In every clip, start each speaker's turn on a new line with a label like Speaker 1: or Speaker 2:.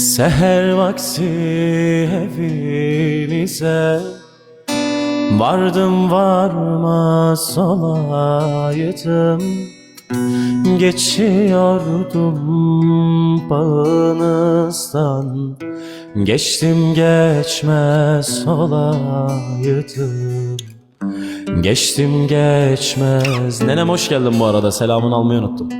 Speaker 1: Seher vakti evinize Vardım varmaz olaydım Geçiyordum bağınızdan. Geçtim geçmez olaydım. Geçtim geçmez. Nenem hoş geldin bu arada. Selamını almayı unuttum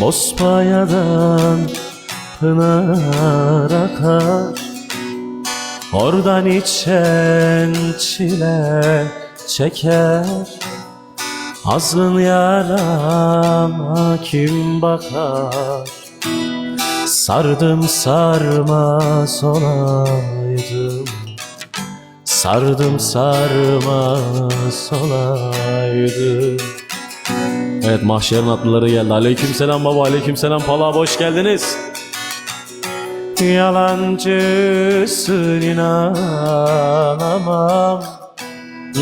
Speaker 1: Bospayadan pınar akar Oradan içen çile çeker Azgın yarama kim bakar? Sardım sarmaz olaydım. Sardım sarmaz olaydım Evet mahşerin atlıları geldi. Aleykümselam baba, aleykümselam pala hoş geldiniz. Yalancısın inanamam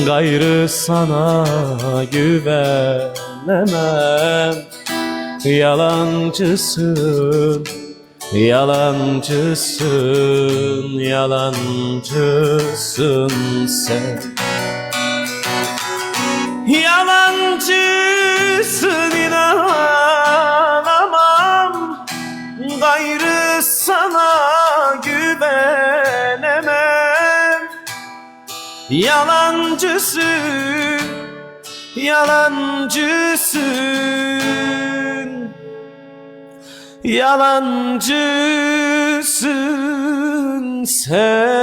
Speaker 1: Gayrı sana güvenemem Yalancısın Yalancısın Yalancısın sen Yalancısın Yalancısın Yalancısın. Yalancısın sen